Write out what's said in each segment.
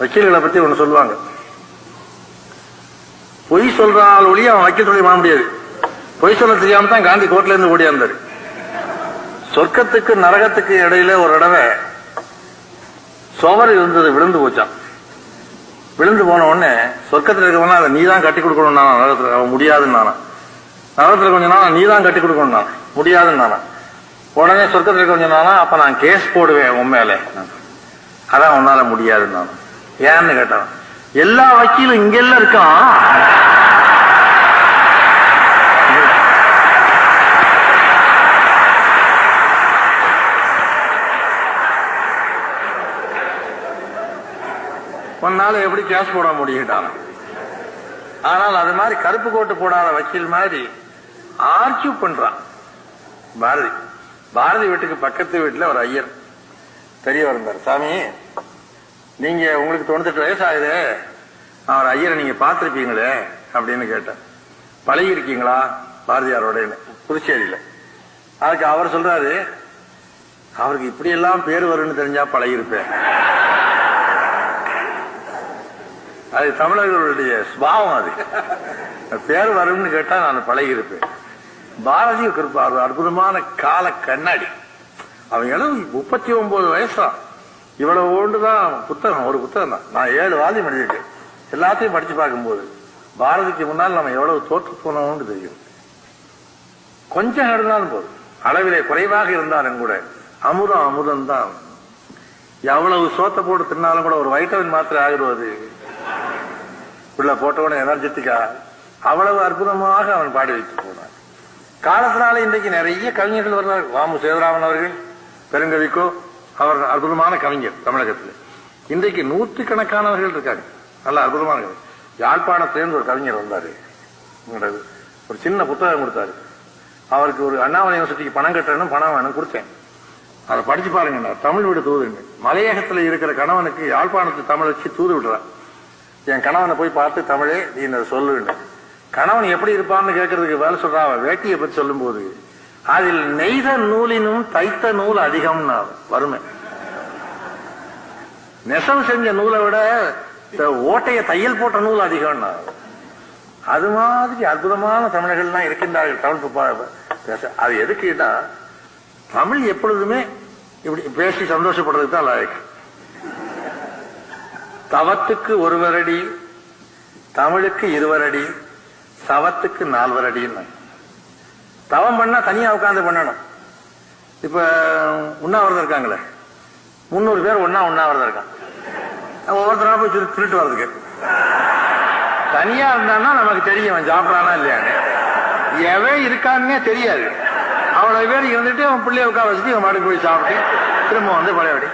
வக்கீல்களை பத்தி ஒன்று சொல்லுவாங்க. பொய் சொல்றால் ஒளி அவன் வக்கீல் தொழில் பண்ண முடியாது. பொய் சொல்ல தெரியாம தான் காந்தி கோர்ட்ல இருந்து ஓடியாந்தாரு சொர்க்கத்துக்கு நரகத்துக்கு இடையில ஒரு தடவை சுவர் இருந்தது விழுந்து போச்சான் விழுந்து போன உடனே சொர்க்கத்தில் இருக்கவனா அதை நீ தான் கட்டி கொடுக்கணும் நானா நரகத்தில் அவன் முடியாதுன்னு நானா நரகத்துல கொஞ்ச நாள் நீ தான் கட்டி கொடுக்கணும் நான் முடியாதுன்னு நானா உடனே சொர்க்கத்தில் கொஞ்ச நாளா அப்ப நான் கேஸ் போடுவேன் உண்மையில அதான் உன்னால முடியாது நான். ஏன்னு கேட்டான் எல்லா வக்கீலும் இங்கெல்லாம் இருக்கான். உன்னால எப்படி கேஸ் போட முடியிட்டான் ஆனால் அது மாதிரி கருப்பு கோட்டு போடாத வக்கீல் மாதிரி ஆர்கியூ பண்றான். பாரதி பாரதி வீட்டுக்கு பக்கத்து வீட்டுல ஒரு ஐயர். பெரியவர் இருந்தார். சாமி நீங்க உங்களுக்கு தொண்ணூத்தெட்டு வயசு ஆகுது அவர் ஐயரை நீங்க பார்த்திருப்பீங்களே அப்படின்னு கேட்டேன். பழகி இருக்கீங்களா பாரதியாரோட புதுச்சேரியில. அதுக்கு அவர் சொல்றாரு அவருக்கு இப்படி எல்லாம் பேர் வரும்னு தெரிஞ்சா பழகிருப்பேன் அது தமிழர்களுடைய சுபாவம் அது. பேர் வரும்னு கேட்டா நான் பழகிருப்பேன் பாரதி கிருப்பா ஒரு அற்புதமான கால கண்ணாடி. அவன் முப்பத்தி ஒன்பது வயசா இவ்வளவு ஓண்டுதான் புத்தகம் ஒரு புத்தகம் தான். நான் ஏழு வால்யூம் எழுதியிருக்கேன். எல்லாத்தையும் படிச்சு பார்க்கும்போது பாரதிக்கு முன்னால் நம்ம எவ்வளவு தோற்று போனோம்னு தெரியும். கொஞ்சம் இருந்தாலும் போதும். அளவிலே குறைவாக இருந்தாலும் கூட அமுதம் அமுதம் தான். எவ்வளவு சோத்த போட்டு தின்னாலும் கூட ஒரு வைட்டமின் மாத்திரை ஆகிடுவது உள்ள போட்டவன எனர்ஜெட்டிக்கா அவ்வளவு அற்புதமாக அவன் பாடி வைத்து போனான். காலத்தினால இன்றைக்கு நிறைய கவிஞர்கள் வருவார்கள் வாமு சேதுராமன் அவர்கள் பெருங்கவிக்கோ அவர் அற்புதமான கவிஞர் தமிழகத்தில். இன்றைக்கு நூற்றுக்கணக்கானவர்கள் இருக்காங்க. நல்ல அற்புதமான கவிஞர் யாழ்ப்பாணத்திலிருந்து ஒரு கவிஞர் வந்தாரு. ஒரு சின்ன புத்தகம் கொடுத்தாரு. அவருக்கு ஒரு அண்ணாமலை யூனிவர்சிட்டிக்கு பணம் கட்டணும் பணம் வேணும் கொடுத்தேன். அதை படிச்சு பாருங்க நான் தமிழ் விட தூதுன்னு மலையகத்துல இருக்கிற கணவனுக்கு யாழ்ப்பாணத்தில் தமிழ் வச்சு தூது விடுறான் என் கணவனை போய் பார்த்து தமிழே நீ என்ன சொல்லுன்னு. கணவன் எப்படி இருப்பான்னு கேட்கறதுக்கு வேலை சொல்றான் அவன் வேட்டியை பத்தி சொல்லும்போது அதில் நெய்த நூலினும் தைத்த நூல் அதிகம்னா வறுமை. நெசவு செஞ்ச நூலை விட இந்த ஓட்டைய தையல் போட்ட நூல் அதிகம்னா அது மாதிரி அற்புதமான தமிழர்கள்லாம் இருக்கின்றார்கள் தமிழ் பேச அது எதுக்குன்னா தமிழ் எப்பொழுதுமே இப்படி பேசி சந்தோஷப்படுறதுக்கு தான் லாயக்கு தவத்துக்கு ஒருவரடி தமிழுக்கு இருவரடி தவத்துக்கு நால்வர் அடின்னு. தவம் பண்ணா தனியா உட்கார்ந்து பண்ணணும். இப்ப உண்ணாவிரதம் இருக்காங்களே. முன்னூறு பேர் ஒன்னா உண்ணாவிரதம் இருக்கான் ஒவ்வொருத்தரா போய் திரு- திருட்டு வர்றதுக்கு. தனியா இருந்தான்னா நமக்கு தெரியும் அவன் சாப்பிடறானா இல்லையான்னு. எவன் இருக்கான்னே தெரியாது. அவ்வளவு பேர் இருந்துட்டு அவன் பிள்ளைய உட்கார வச்சுட்டு இவன் மாட்டுக்கு போய் சாப்பிட்டு திரும்ப வந்து பழையபடி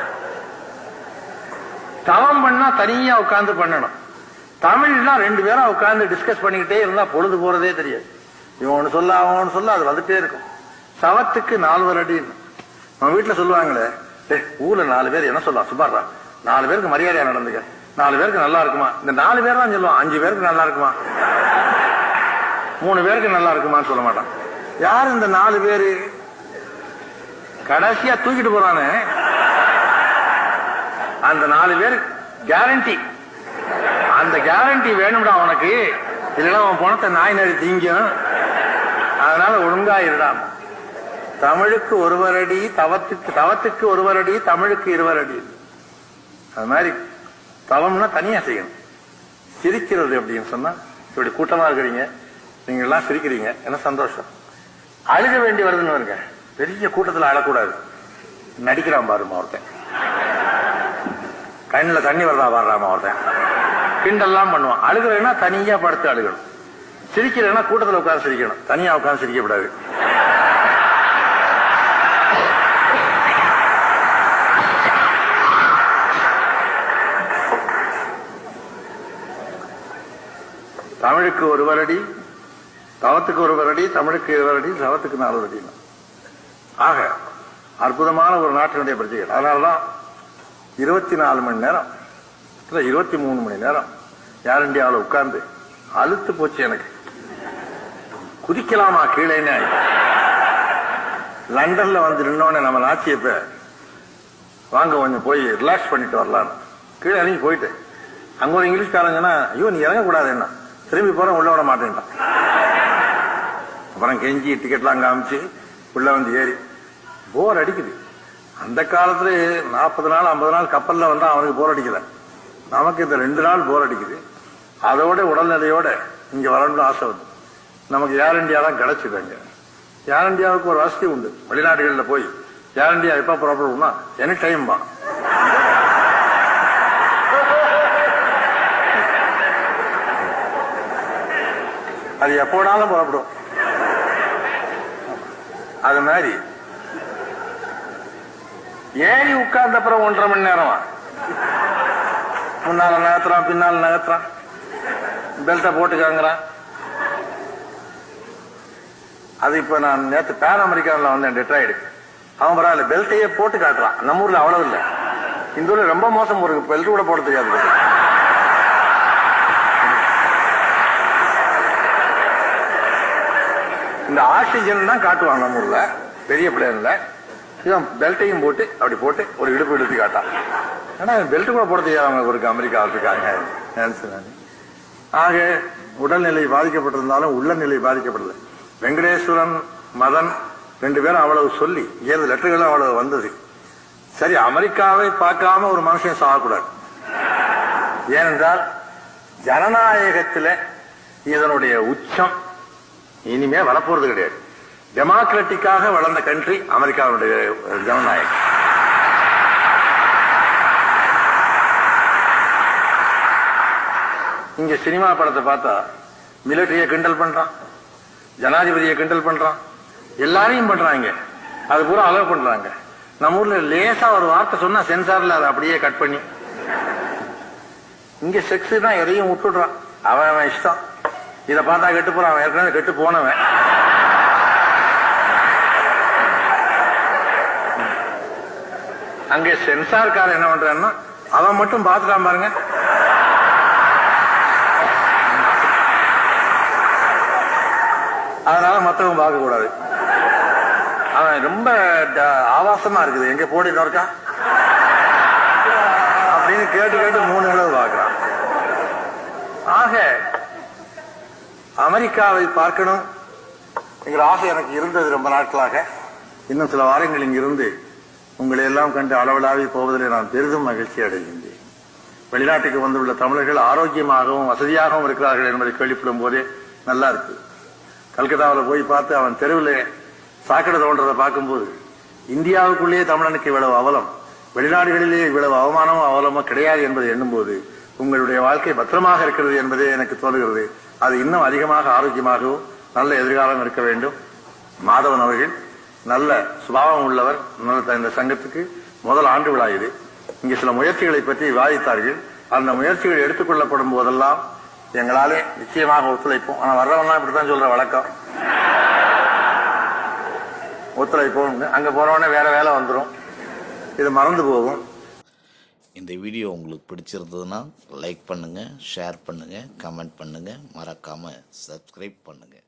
தவம் பண்ணா தனியா உட்கார்ந்து பண்ணணும். தமிழ்னா ரெண்டு பேரும் உட்கார்ந்து டிஸ்கஸ் பண்ணிக்கிட்டே இருந்தா பொழுது போறதே தெரியாது. இவன் சொல்ல அவன் சொல்ல அது வந்துட்டே இருக்கும். சவத்துக்கு நால்வர் அடின்னு நம்ம வீட்டுல சொல்லுவாங்களே "டேய், ஊர்ல நாலு பேர் என்ன சொல்லலாம் சுபாரா நாலு பேருக்கு மரியாதையா நடந்துக்க. நாலு பேருக்கு நல்லா இருக்குமா? இந்த நாலு பேர் தான் சொல்லுவான் அஞ்சு பேருக்கு நல்லா இருக்குமா? மூணு பேருக்கு நல்லா இருக்குமான்னு சொல்ல மாட்டான். யார் இந்த நாலு பேரு? கடைசியா தூக்கிட்டு போறானே. அந்த நாலு பேர் கேரண்டி அந்த கேரண்டி வேணும்டா உனக்கு. இல்லைன்னா உன் பணத்தை நாய் நடி திங்கும். அதனால ஒழுங்கா இருடா தமிழுக்கு ஒருவரடி தவத்துக்கு தவத்துக்கு ஒருவரடி தமிழுக்கு இருவரடி அது மாதிரி தவம்னா தனியா செய்யணும். சிரிக்கிறது அப்படின்னு சொன்னா இப்படி கூட்டமா இருக்கிறீங்க. நீங்க எல்லாம் சிரிக்கிறீங்க. என்ன சந்தோஷம். அழுக வேண்டி வருதுன்னு வருங்க பெரிய கூட்டத்துல அழக்கூடாது. நடிக்கிறான் பாருமா ஒருத்தன். கண்ணுல தண்ணி வருதா பாடுறாமா ஒருத்தன். கிண்டெல்லாம் பண்ணுவான். அழுகிறேன்னா தனியா படுத்து அழுகணும். சிரிக்கிறேன்னா கூட்டத்தில் உட்காந்து சிரிக்கணும். தனியா உட்காந்து சிரிக்கக்கூடாது. தமிழுக்கு ஒரு வருடி தவத்துக்கு ஒரு வருடி தமிழுக்கு இருவரடி சவத்துக்கு நாலு வருடி ஆக அற்புதமான ஒரு நாட்டினுடைய பிரஜைகள். அதனால்தான் இருபத்தி நாலு மணி நேரம் இல்ல இருபத்தி மூணு மணி நேரம். ஏர் இந்தியாவில் உட்கார்ந்து அழுத்து போச்சு எனக்கு. குதிக்கலாமா கீழேன்னு லண்டன்ல வந்து நின்னோடனே நம்ம நாச்சியப்ப வாங்க கொஞ்சம் போய் ரிலாக்ஸ் பண்ணிட்டு வரலாம் கீழே இறங்கி போயிட்டேன். அங்க ஒரு இங்கிலீஷ் சொன்னா ஐயோ நீ இறங்கக்கூடாது என்ன திரும்பி போற உள்ள விட மாட்டேன்ட்டான் அப்புறம் கெஞ்சி டிக்கெட்லாம் காமிச்சு உள்ள வந்து ஏறி. போர் அடிக்குது. அந்த காலத்துல நாற்பது நாள் ஐம்பது நாள் கப்பல்ல வந்தா அவனுக்கு போர் அடிக்கல. நமக்கு இந்த ரெண்டு நாள் போர் அடிக்குது. அதோட உடல்நிலையோட இங்க வரணும்னு ஆசை வந்து. நமக்கு ஏர் இந்தியா தான் கிடைச்சது அங்க. ஏர் இந்தியாவுக்கு ஒரு வசதி உண்டு. வெளிநாடுகளில் போய் ஏர் இந்தியா எப்ப புறப்படும்னா எனி டைம் தான் அது எப்போனாலும் புறப்படும். அது மாதிரி. ஏறி உட்கார்ந்த அப்புறம் ஒன்றரை மணி நேரமா முன்னால நகர்த்துறான் பின்னால நகர்த்துறான். பெல்ட்டை போட்டுக்காங்கிறான். அது இப்ப நான் நேற்று பேன் அமெரிக்காவில் வந்தேன் டெட்ராய்டு அவன் பரவாயில்ல பெல்ட்டையே போட்டு காட்டுறான். நம்ம ஊர்ல அவ்வளவு இல்ல. இந்த ஊர்ல ரொம்ப மோசம் ஒரு பெல்ட் கூட போட தெரியாது. இந்த ஆக்சிஜன் தான் காட்டுவாங்க நம்ம ஊர்ல. பெரிய பிளேன்ல இவன் பெல்ட்டையும் போட்டு அப்படி போட்டு ஒரு இடுப்பு இழுத்து காட்டான் ஆனா பெல்ட் கூட போட தெரியாது ஒரு அமெரிக்காவில் இருக்காங்க ஆக உடல்நிலை பாதிக்கப்பட்டிருந்தாலும் உள்ள நிலை பாதிக்கப்படல. வெங்கடேஸ்வரன் மதன் ரெண்டு பேரும் அவ்வளவு சொல்லி ஏழு லெட்டர்களும் அவ்வளவு வந்தது. சரி அமெரிக்காவை பார்க்காம ஒரு மனுஷன் சாகக்கூடாது. ஏனென்றால் ஜனநாயகத்தில் இதனுடைய உச்சம் இனிமே வரப்போறது கிடையாது. டெமோக்ராட்டிக்காக வளர்ந்த கண்ட்ரி அமெரிக்காவுடைய ஜனநாயகம். இங்க சினிமா படத்தை பார்த்தா மிலிட்டரிய கிண்டல் பண்றான் ஜனாதிபதியை கிண்டல் பண்றான் எல்லாரையும் பண்றாங்க அது பூரா அலோவ் பண்றாங்க. நம்ம ஊர்ல லேசா ஒரு வார்த்தை சொன்னா சென்சார்ல அதை அப்படியே கட் பண்ணி. இங்க செக்ஸ் தான் எதையும் விட்டுடுறான். அவன் அவன் இஷ்டம். இத பார்த்தா கெட்டு போறான். அவன் ஏற்கனவே கெட்டு போனவன். அங்கே சென்சார் கார் என்ன பண்றான்னா அவன் மட்டும் பாத்துட்டான் பாருங்க. அதனால மத்தவங்க பார்க்க கூடாது. அவன் ரொம்ப ட- ஆபாசமா இருக்குது. எங்க போட்டு இருக்கா அப்படின்னு கேட்டு கேட்டு மூணு அளவு பார்க்கிறான். ஆக அமெரிக்காவை பார்க்கணும். என்கிற ஆசை எனக்கு இருந்தது ரொம்ப நாட்களாக. இன்னும் சில வாரங்கள் இங்கிருந்து உங்களை எல்லாம் கண்டு அளவலாவி போவதில் நான் பெரிதும் மகிழ்ச்சி அடைகின்றேன். வெளிநாட்டுக்கு வந்துள்ள தமிழர்கள் ஆரோக்கியமாகவும் வசதியாகவும் இருக்கிறார்கள் என்பதை கேள்விப்படும் போதே நல்லா இருக்கு. கல்கத்தாவில் போய் பார்த்து அவன் தெருவில் சாக்கடை தோன்றதை பார்க்கும்போது இந்தியாவுக்குள்ளேயே தமிழனுக்கு இவ்வளவு அவலம் வெளிநாடுகளிலே இவ்வளவு அவமானமும் அவலமும் கிடையாது என்பதை எண்ணும்போது உங்களுடைய வாழ்க்கை பத்திரமாக இருக்கிறது என்பதே எனக்கு தோன்றுகிறது. அது இன்னும் அதிகமாக ஆரோக்கியமாகவும் நல்ல எதிர்காலம் இருக்க வேண்டும். மாதவன் அவர்கள் நல்ல சுபாவம் உள்ளவர். இந்த சங்கத்துக்கு முதல் ஆண்டு விழா இது. இங்கே சில முயற்சிகளை பற்றி விவாதித்தார்கள். அந்த முயற்சிகள் எடுத்துக்கொள்ளப்படும் போதெல்லாம் எங்களாலே நிச்சயமாக ஒத்துழைப்போம். ஆனா வர்றவங்க இப்படித்தான் சொல்ற வழக்கம். ஒத்துழைப்போம். அங்க போனவொடனே வேற வேலை வந்துடும் இது மறந்து போகும். இந்த வீடியோ உங்களுக்கு பிடிச்சிருந்ததுன்னா லைக் பண்ணுங்கள் ஷேர் பண்ணுங்கள் கமெண்ட் பண்ணுங்கள் மறக்காமல் சப்ஸ்கிரைப் பண்ணுங்கள்